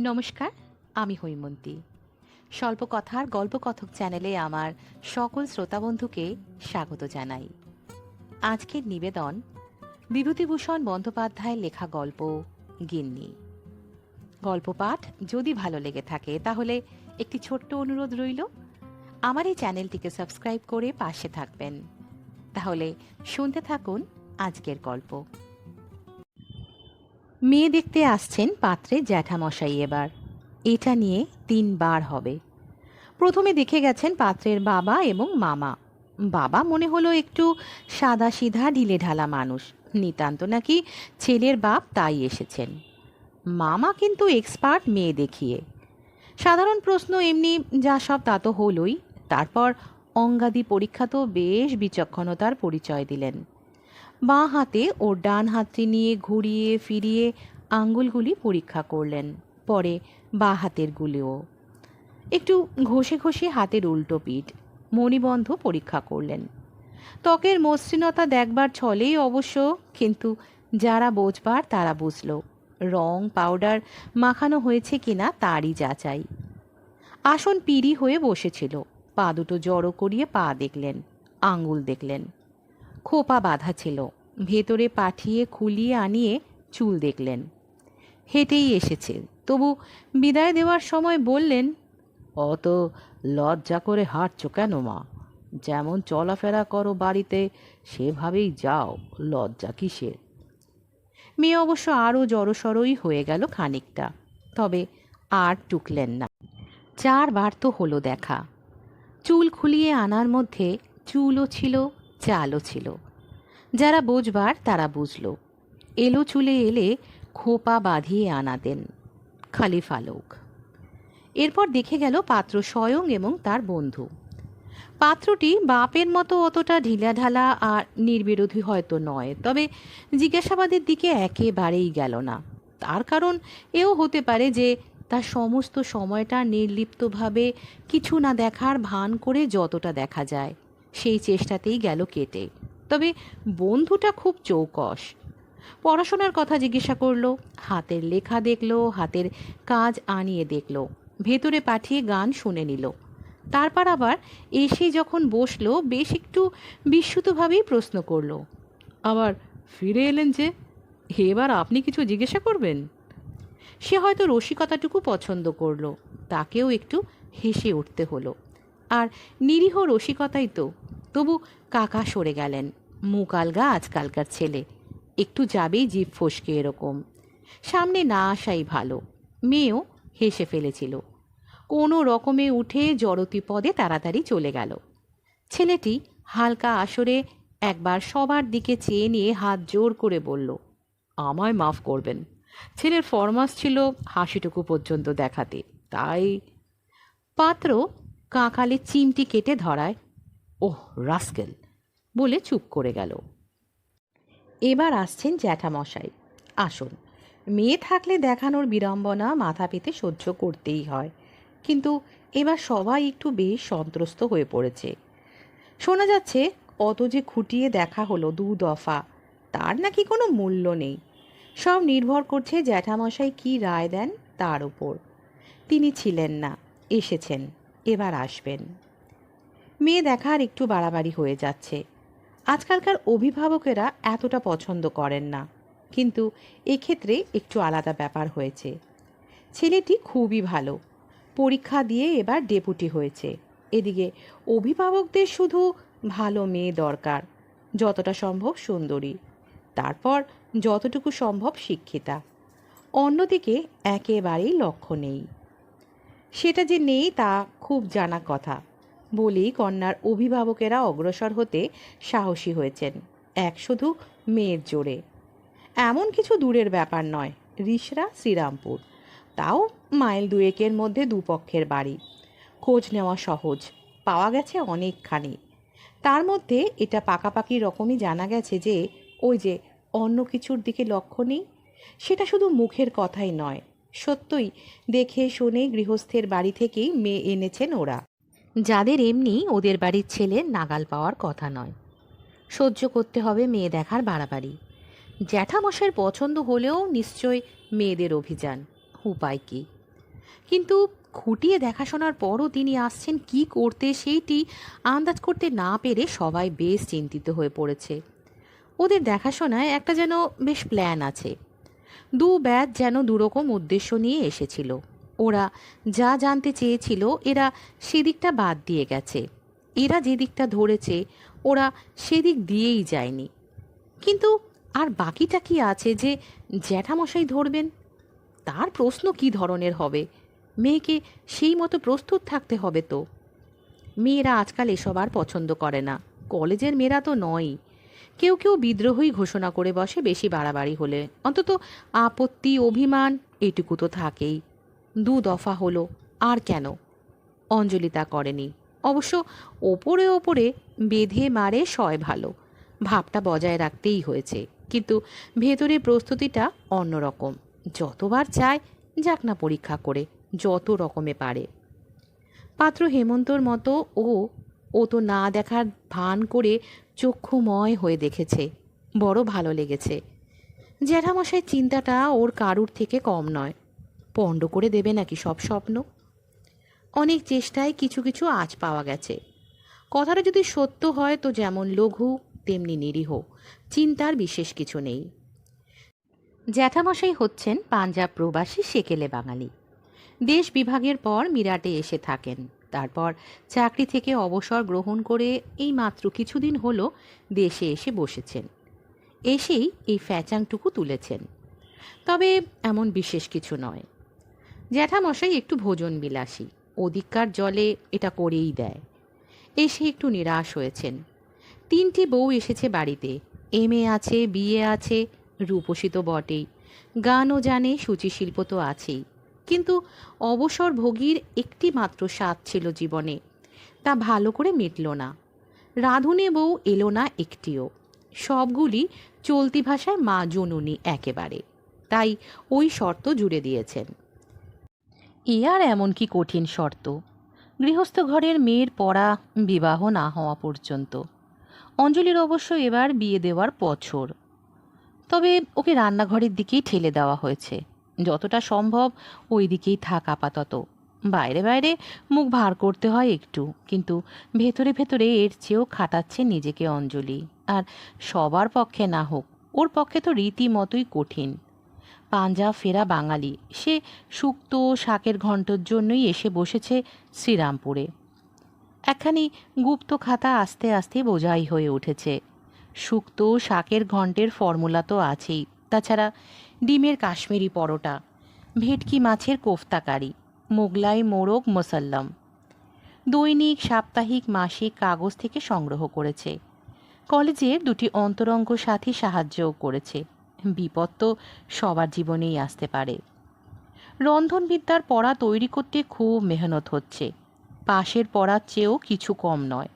নমস্কার, আমি হৈমন্তী। স্বল্প কথার গল্পকথক চ্যানেলে আমার সকল শ্রোতা বন্ধুকে স্বাগত জানাই। আজকের নিবেদন, বিভূতিভূষণ বন্দ্যোপাধ্যায়ের লেখা গল্প, গিন্নি। গল্প পাঠ যদি ভালো লেগে থাকে, তাহলে একটি ছোট্ট অনুরোধ রইল, আমার এই চ্যানেলটিকে সাবস্ক্রাইব করে পাশে থাকবেন। তাহলে শুনতে থাকুন আজকের গল্প। মেয়ে দেখতে আসছেন পাত্রে জ্যাঠামশাই এবার। এটা নিয়ে তিনবার হবে। প্রথমে দেখে গেছেন পাত্রের বাবা এবং মামা। বাবা মনে হলো একটু সাদা সিধা ঢিলে ঢালা মানুষ। নিতান্ত নাকি ছেলের বাপ তাই এসেছেন। মামা কিন্তু এক্সপার্ট মেয়ে দেখিয়ে। সাধারণ প্রশ্ন এমনি যা সব তা তো হলোই। তারপর অঙ্গাদি পরীক্ষা তো বেশ বিচক্ষণতার পরিচয় দিলেন। বাঁ হাতে ওর ডান হাতটি নিয়ে ঘুরিয়ে ফিরিয়ে আঙ্গুলগুলি পরীক্ষা করলেন, পরে বাঁ হাতের গুলিও। একটু ঘষে ঘষে হাতের উল্টো পিঠ, মণিবন্ধ পরীক্ষা করলেন। ত্বকের মসৃণতা দেখবার ছলেই অবশ্য, কিন্তু যারা বোঝবার তারা বুঝল, রং, পাউডার মাখানো হয়েছে কিনা তারই যাচাই। আসন পিড়ি হয়ে বসেছিল, পা দুটো জড়ো করিয়ে পা দেখলেন, আঙ্গুল দেখলেন। খোপা বাঁধা ছিল। ভেতরে পাঠিয়ে, খুলিয়ে আনিয়ে চুল দেখলেন। হেঁটেই এসেছে। তবু বিদায় দেওয়ার সময় বললেন, অত লজ্জা করে হাঁটছো কেন মা? যেমন চলাফেরা করো বাড়িতে, সেভাবেই যাও, লজ্জা কিসের? মেয়ে অবশ্য আরও জড়সড়ই হয়ে গেল খানিকটা, তবে আর টুকলেন না। চারবার তো হলো দেখা। চুল খুলিয়ে আনার মধ্যে চুলও ছিল চালও ছিল। যারা বুঝবার তারা বুঝল। এলো চুলে এলে খোপা বাঁধিয়ে আনা দেন খালি ফালুক এরপর দেখে গেল পাত্র স্বয়ং এবং তার বন্ধু। পাত্রটি বাপের মতো অতটা ঢিলাঢালা আর নির্বিরোধী হয়তো নয়, তবে জিজ্ঞাসাবাদের দিকে একেবারেই গেল না। তার কারণ এও হতে পারে যে তার সমস্ত সময়টা নির্লিপ্তভাবে কিছু না দেখার ভান করে যতটা দেখা যায়। সেই চেষ্টাতেই গেল কেটে। তবে বন্ধুটা খুব চৌকস। পড়াশোনার কথা জিজ্ঞাসা করল, হাতের লেখা দেখল, হাতের কাজ আনিয়ে দেখল, ভেতরে পাঠিয়ে গান শুনে নিল। তারপর আবার এসে যখন বসল, বেশ একটু বিস্মিতভাবেই প্রশ্ন করল, আবার ফিরে এলেন যে, এবার আপনি কিছু জিজ্ঞাসা করবেন? সে হয়তো রসিকতাটুকু পছন্দ করল, তাকেও একটু হেসে উঠতে হলো। আর নিরীহ রসিকতাই তো তবু কাকা সরে গেলেন। মুখ আলগা আজকালকার ছেলে। একটু যাবেই জিভ ফসকে এরকম। সামনে না আসাই ভালো। মেয়েও হেসে ফেলেছিল। কোনো রকমে উঠে জড়তি পদে তাড়াতাড়ি চলে গেল। ছেলেটি হালকা আসরে একবার সবার দিকে চেয়ে নিয়ে হাত জোর করে বলল, আমায় মাফ করবেন। ছেলের ফরমাস ছিল হাসিটুকু পর্যন্ত দেখাতে। তাই পাত্র কাঁকালে চিমটি কেটে ধরায় ওহ, রাস্কেল। বলে চুপ করে গেল। এবার আসছেন জ্যাঠামশাই। আসুন। মেয়ে থাকলে দেখানোর বিড়ম্বনা মাথা পেতে সহ্য করতেই হয়। কিন্তু এবার সবাই একটু বেশ সন্ত্রস্ত হয়ে পড়েছে। শোনা যাচ্ছে, অত যে খুঁটিয়ে দেখা হলো দু দফা, তার নাকি কোনো মূল্য নেই। সব নির্ভর করছে জ্যাঠামশাই কি রায় দেন তার উপর। তিনি ছিলেন না, এসেছেন, এবার আসবেন। মেয়ে দেখার একটু বাড়াবাড়ি হয়ে যাচ্ছে। আজকালকার অভিভাবকেরা এতটা পছন্দ করেন না। কিন্তু এক্ষেত্রে একটু আলাদা ব্যাপার হয়েছে। ছেলেটি খুবই ভালো। পরীক্ষা দিয়ে এবার ডেপুটি হয়েছে। এদিকে অভিভাবকদের শুধু ভালো মেয়ে দরকার, যতটা সম্ভব সুন্দরী। তারপর যতটুকু সম্ভব শিক্ষিতা। অন্যদিকে একেবারেই লক্ষ্য নেই। সেটা যে নেই তা খুব জানা কথা। বলেই কন্যার অভিভাবকেরা অগ্রসর হতে সাহসী হয়েছেন, এক শুধু মেয়ের জোরে। এমন কিছু দূরের ব্যাপার নয়, রিসরা শ্রীরামপুর। তাও মাইল দুয়েকের মধ্যে দুপক্ষের বাড়ি। খোঁজ নেওয়া সহজ, পাওয়া গেছে অনেকখানি। তার মধ্যে এটা পাকাপাকি রকমই জানা গেছে যে, ওই যে অন্য কিছুর দিকে লক্ষ্য নেই? সেটা শুধু মুখের কথাই নয়, সত্যই দেখে শুনে গৃহস্থের বাড়ি থেকেই মেয়ে এনেছেন ওরা। যাদের এমনি ওদের বাড়ির ছেলে নাগাল পাওয়ার কথা নয়। সহ্য করতে হবে মেয়ে দেখার বাড়াবাড়ি। জ্যাঠামশাইয়ের পছন্দ হলেও নিশ্চয় মেয়েদের অভিযান। উপায় কী? কিন্তু খুঁটিয়ে দেখাশোনার পরও তিনি আসছেন কি করতে সেইটি আন্দাজ করতে না পেরে সবাই বেশ চিন্তিত হয়ে পড়েছে। ওদের দেখাশোনায় একটা যেন বেশ প্ল্যান আছে। দু ব্যাচ যেন দুরকম উদ্দেশ্য নিয়ে এসেছিল। ওরা যা জানতে চেয়েছিল, এরা সেদিকটা বাদ দিয়ে গেছে। এরা যেদিকটা ধরেছে, ওরা সেদিক দিয়েই যায়নি। কিন্তু আর বাকিটা কি আছে যে জ্যাঠামশাই ধরবেন? তার প্রশ্ন কি ধরনের হবে? মেয়েকে সেই মতো প্রস্তুত থাকতে হবে তো। মেয়েরা আজকাল এসব আর পছন্দ করে না। কলেজের মেয়েরা তো নয়ই। কেউ কেউ বিদ্রোহই ঘোষণা করে বসে বেশি বাড়াবাড়ি হলে। অন্তত আপত্তি, অভিমান, এটুকু তো থাকেই। দু দফা হলো, আর কেন? অঞ্জলি তা করেনি। অবশ্য ওপরে ওপরে বেঁধে মারে সয় ভালো। ভাবটা বজায় রাখতেই হয়েছে, কিন্তু ভেতরে প্রস্তুতিটা অন্যরকম যতবার চায়, যাক না পরীক্ষা করে, যত রকমে পারে। পাত্র হেমন্তর মতো ও ও তো না দেখার ভান করে চক্ষুময় হয়ে দেখেছে। বড় ভালো লেগেছে। জ্যাঠামশাই চিন্তাটা ওর কারুর থেকে কম নয়। পণ্ড করে দেবে নাকি সব স্বপ্ন? অনেক চেষ্টায় কিছু কিছু আজ পাওয়া গেছে। কথাটা যদি সত্য হয় তো যেমন লঘু, তেমনি নিরীহ। চিন্তার বিশেষ কিছু নেই। জ্যাঠামশাই হচ্ছেন পাঞ্জাব প্রবাসী সেকেলে বাঙালি। দেশ বিভাগের পর মিরাটে এসে থাকেন। তারপর চাকরি থেকে অবসর গ্রহণ করে এই মাত্র কিছুদিন হলো দেশে এসে বসেছেন। এসেই এই ফ্যাচাংটুকু তুলেছেন। তবে এমন বিশেষ কিছু নয়। জ্যাঠামশাই একটু ভোজন বিলাসী। ওদিককার জলে এটা করেই দেয়। এসে একটু নিরাশ হয়েছেন। তিনটি বউ এসেছে বাড়িতে। এম এ আছে বিয়ে আছে, রূপসী তো বটেই। গানও জানে, সূচিশিল্প তো আছেই। কিন্তু অবসর ভোগীর একটি মাত্র স্বাদ ছিল জীবনে। তা ভালো করে মিটল না। রাঁধুনে বউ এলো না একটিও। সবগুলি চলতি ভাষায় মা জননী একেবারে। তাই ওই শর্ত জুড়ে দিয়েছেন। এ আর এমন কি কঠিন শর্ত? গৃহস্থ ঘরের মেয়ের পড়া, বিবাহ না হওয়া পর্যন্ত। অঞ্জলির অবশ্য এবার বিয়ে দেওয়ার বছর। তবে ওকে রান্নাঘরের দিকেই ঠেলে দেওয়া হয়েছে। যতটা সম্ভব ওই দিকেই থাক আপাতত। বাইরে বাইরে মুখ ভার করতে হয় একটু, কিন্তু ভেতরে ভেতরে এর চেয়েও খাটাচ্ছে নিজেকে অঞ্জলি। আর সবার পক্ষে না হোক, ওর পক্ষে তো রীতিমতোই কঠিন। পাঞ্জাব ফেরা বাঙালি। সে শুক্তো শাকের ঘণ্টর জন্যই এসে বসেছে শ্রীরামপুরে। একখানি গুপ্ত খাতা আস্তে আস্তে বোঝাই হয়ে উঠেছে। শুক্তো শাকের ঘণ্টের ফর্মুলা তো আছেই, তাছাড়া ডিমের কাশ্মীরি পরোটা, ভেটকি মাছের কোফতাকারি, মোগলাই মোরগ মোসাল্লাম। দৈনিক, সাপ্তাহিক, মাসিক কাগজ থেকে সংগ্রহ করেছে। কলেজের দুটি অন্তরঙ্গ সাথী সাহায্যও করেছে। বিপদ তো সবার জীবনেই আসতে পারে। রন্ধনবিদ্যার পড়া তৈরি করতে খুব মেহনত হচ্ছে। পাশের পড়ার চেয়েও কিছু কম নয়।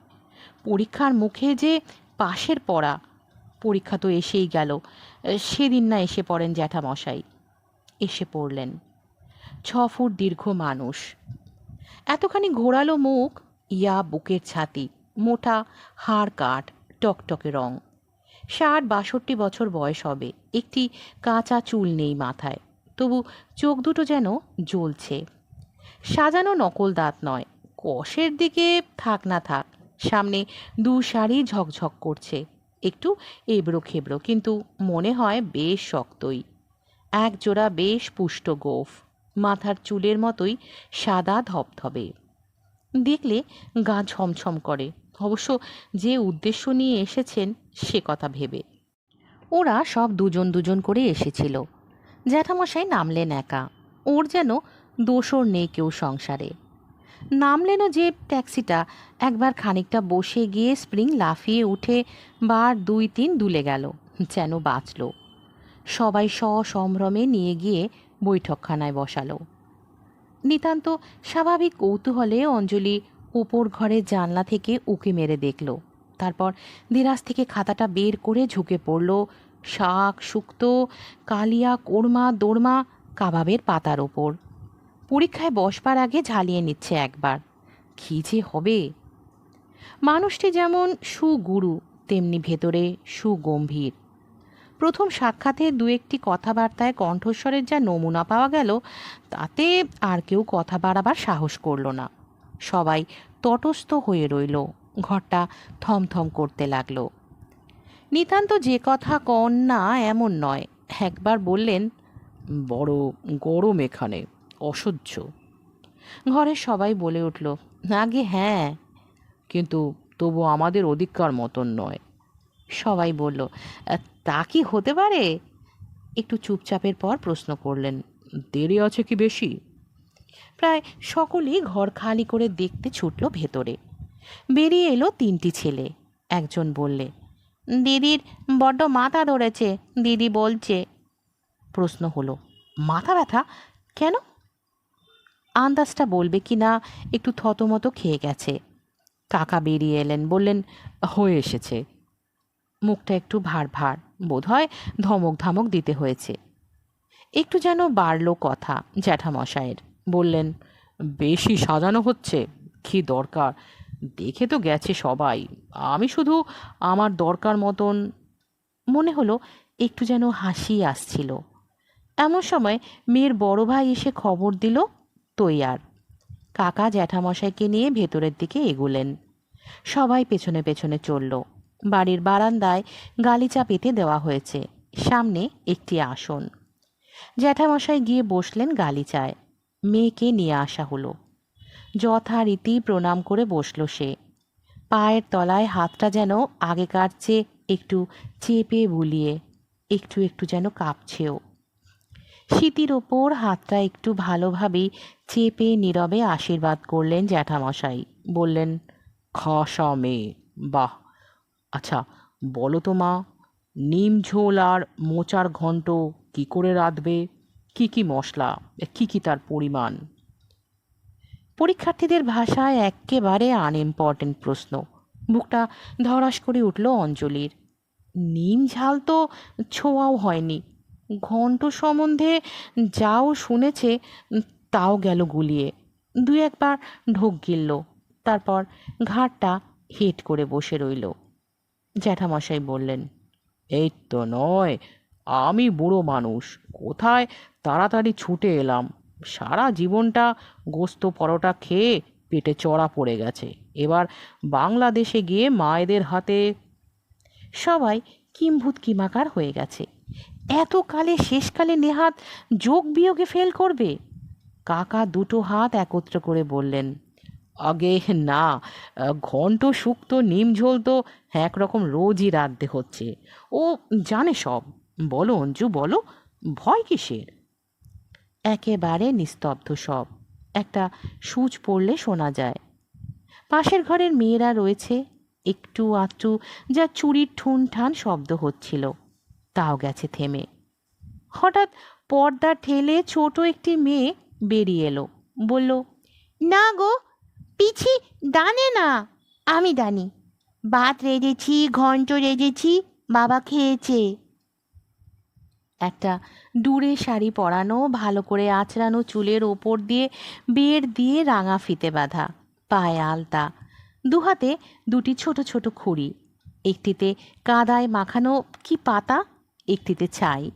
পরীক্ষার মুখে যে পাশের পড়া, পরীক্ষা তো এসেই গেল। সেদিন না এসে পড়েন জ্যাঠামশাই। এসে পড়লেন। ছ ফুট দীর্ঘ মানুষ। এতখানি ঘোরালো মুখ, ইয়া বুকের ছাতি, মোটা হাড় কাঠ, টকটকে রং। ষাট বাষট্টি বছর বয়স হবে। একটি কাঁচা চুল নেই মাথায়। তবু চোখ দুটো যেন জ্বলছে। সাজানো নকল দাঁত নয়। কষের দিকে থাক না থাক, সামনে দু শাড়ি ঝকঝক করছে। একটু এবড়ো খেবড়ো, কিন্তু মনে হয় বেশ শক্তই। এক জোড়া বেশ পুষ্ট গোফ। মাথার চুলের মতোই সাদা ধবধবে দেখলে গা ছমছম করে। অবশ্য যে উদ্দেশ্য নিয়ে এসেছেন, সে কথা ভেবে। ওরা সব দুজন দুজন করে এসেছিল। জ্যাঠামশাই নামলেন একা। ওর যেন দোসর নেই কেউ সংসারে। নামলেনও যে ট্যাক্সিটা। একবার খানিকটা বসে গিয়ে স্প্রিং লাফিয়ে উঠে বার দুই তিন দুলে গেল, যেন বাঁচল। সবাই সসম্ভ্রমে নিয়ে গিয়ে বৈঠকখানায় বসালো। নিতান্ত স্বাভাবিক কৌতূহলে অঞ্জলি উপর ঘরের জানলা থেকে উকি মেরে দেখল। তারপর দিরাজ থেকে খাতাটা বের করে ঝুঁকে পড়ল। শাক, শুক্তো, কালিয়া, কোরমা, দোরমা, কাবাবের পাতার ওপর। পরীক্ষায় বসবার আগে ঝালিয়ে নিচ্ছে একবার। কী যে হবে? মানুষটি যেমন সুগুরু, তেমনি ভেতরে সুগম্ভীর। প্রথম সাক্ষাতে দু একটি কথাবার্তায় কণ্ঠস্বরের যা নমুনা পাওয়া গেল, তাতে আর কেউ কথা বাড়াবার সাহস করল না। সবাই তটস্থ হয়ে রইল। ঘরটা থমথম করতে লাগল। নিতান্ত যে কথা কন না এমন নয়। একবার বললেন, বড় গরম এখানে, অসহ্য। ঘরের সবাই বলে উঠল, আগে হ্যাঁ কিন্তু তবু আমাদের অধিকার মতন নয়। সবাই বলল, তা কি হতে পারে? একটু চুপচাপের পর প্রশ্ন করলেন, দেরি আছে কি বেশি? প্রায় সকলেই ঘর খালি করে দেখতে ছুটল ভেতরে। বেরিয়ে এলো তিনটি ছেলে। একজন বললে, দিদির বড্ড মাথা ধরেছে, দিদি বলছে। প্রশ্ন হলো, মাথা ব্যথা? কেন? আন্দাজটা বলবে কি না একটু থতমতো খেয়ে গেছে। কাকা বেরিয়ে এলেন, বললেন, হয়ে এসেছে। মুখটা একটু ভার ভার বোধ হয় ধমক ধামক দিতে হয়েছে। একটু যেন বাড়ল কথা জ্যাঠামশায়ের। বললেন, বেশি সাজানো হচ্ছে? কি দরকার? দেখে তো গেছে সবাই। আমি শুধু আমার দরকার মতন। মনে হলো একটু যেন হাসি আসছিল। এমন সময় মেয়ের বড় ভাই এসে খবর দিল, তৈয়ার, কাকা জ্যাঠামশাইকে নিয়ে ভেতরের দিকে এগুলেন। সবাই পেছনে পেছনে চলল। বাড়ির বারান্দায় গালিচা পেতে দেওয়া হয়েছে। সামনে একটি আসন। জ্যাঠামশাই গিয়ে বসলেন গালিচায়। মেয়েকে নিয়ে আসা হলো। যথারীতি প্রণাম করে বসল সে। পায়ের তলায় হাতটা যেন আগেকার চেয়ে একটু চেপে বুলিয়ে, একটু একটু যেন কাঁপছেও। শীতির ওপর হাতটা একটু ভালোভাবেই চেপে নীরবে আশীর্বাদ করলেন জ্যাঠামশাই। বললেন, খাসা মেয়ে, বাহ! আচ্ছা বলো তো মা, নিম ঝোল আর মোচার ঘন্ট কি করে রাঁধবে? কি কি মশলা কি কি তার পরিমাণ? পরীক্ষার্থীদের ভাষায় একেবারে আনইম্পর্টেন্ট প্রশ্ন। বুকটা ধরাস করে উঠল অঞ্জলির। নিম ঝাল তো ছোঁয়াও হয়নি। ঘন্ট সম্বন্ধে যাও শুনেছে, তাও গেল গুলিয়ে। দু একবার ঢোক গিলল, তারপর ঘাটটা হেট করে বসে রইল। জ্যাঠামশাই বললেন, এই তো নয়, আমি বুড়ো মানুষ। কোথায় তাড়াতাড়ি ছুটে এলাম। সারা জীবনটা গোস্ত পরোটা খেয়ে পেটে চড়া পড়ে গেছে। এবার বাংলাদেশে গিয়ে মায়েদের হাতে সবাই কিম্ভূত কিমাকার হয়ে গেছে। এত কালে শেষকালে নেহাত যোগ বিয়োগে ফেল করবে? কাকা দুটো হাত একত্র করে বললেন, আগে না, ঘন্ট নিম ঝোল তো একরকম রোজই রাঁধতে হচ্ছে। ও জানে সব। বলো অঞ্জু, বলো, ভয় কিসের? একেবারে নিস্তব্ধ সব। একটা সুচ পড়লে শোনা যায়। পাশের ঘরের মেয়েরা রয়েছে, একটু আধটু যা চুরির ঠুন ঠান শব্দ হচ্ছিল, তাও গেছে থেমে। হঠাৎ পর্দা ঠেলে ছোট একটি মেয়ে বেরিয়ে এলো, বলল, না গো, পিছি ডানে না, আমি ডানি। ভাত রেঁধেছি ঘন্ট রেঁধেছি বাবা খেয়েছে। একটা ডুরে শাড়ি পরানো, ভালো করে আঁচড়ানো চুলের ওপর দিয়ে বের দিয়ে রাঙা ফিতে বাঁধা, পায়ে আলতা। দুহাতে দুটি ছোট ছোট খুঁড়ি, একটিতে কাদায় মাখানো কি পাতা, একটিতে চাই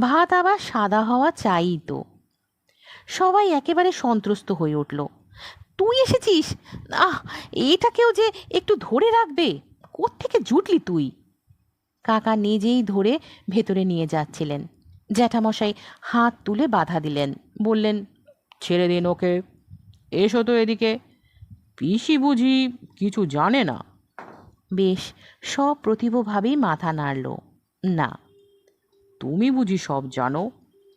ভাত আবার সাদা হওয়া চাই তো। সবাই একেবারে সন্ত্রস্ত হয়ে উঠল। তুই এসেছিস? আহ, এটাকেও যে একটু ধরে রাখবে? কোত্থেকে জুটলি তুই? কাকা নিজেই ধরে ভেতরে নিয়ে যাচ্ছিলেন। জ্যাঠামশাই হাত তুলে বাধা দিলেন। বললেন ছেড়ে দিন ওকে। এসো তো এদিকে। পিসি বুঝি কিছু জানে না? বেশ সব সপ্রতিভভাবেই মাথা নাড়ল। না। তুমি বুঝি সব জানো?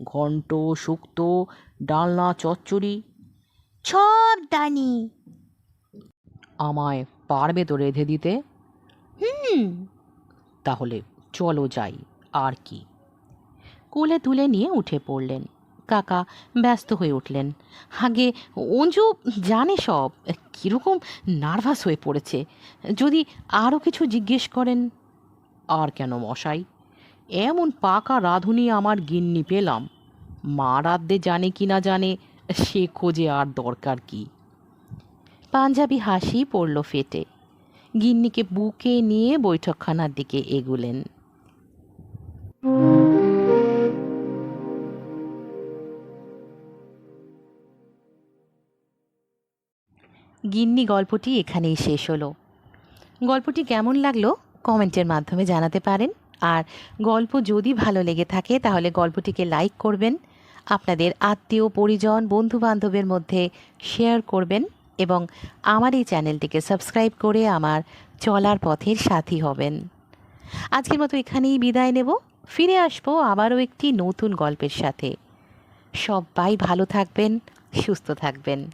ঘন্ট শুক্তো ডালনা চচ্চড়ি? সব জানি। আমায় পারবে তো রেঁধে দিতে? হুম। তাহলে চলো যাই, আর কি। কোলে তুলে নিয়ে উঠে পড়লেন। কাকা ব্যস্ত হয়ে উঠলেন। আগে, অঞ্জু, জানে সব। কীরকম নার্ভাস হয়ে পড়েছে। যদি আরও কিছু জিজ্ঞেস করেন। আর কেন মশাই? এমন পাকা রাঁধুনি আমার গিন্নি পেলাম। মা রাঁধতে জানে কি না জানে, সে খোঁজে আর দরকার কি? পাঞ্জাবি হাসি পড়ল ফেটে। গিন্নিকে বুকে নিয়ে বৈঠকখানার দিকে এগুলেন। গিন্নি গল্পটি এখানেই শেষ হলো। গল্পটি কেমন লাগল কমেন্টের মাধ্যমে জানাতে পারেন। আর গল্প যদি ভালো লেগে থাকে তাহলে গল্পটিকে লাইক করবেন। আপনাদের আত্মীয়, পরিজন বন্ধু বান্ধবের মধ্যে শেয়ার করবেন। এবং আমার এই চ্যানেলটিকে সাবস্ক্রাইব করে আমার চলার পথের সাথী হবেন। আজকের মতো এখানেই বিদায় নেব। ফিরে আসব আবারও একটি নতুন গল্পের সাথে। সবাই ভালো থাকবেন, সুস্থ থাকবেন।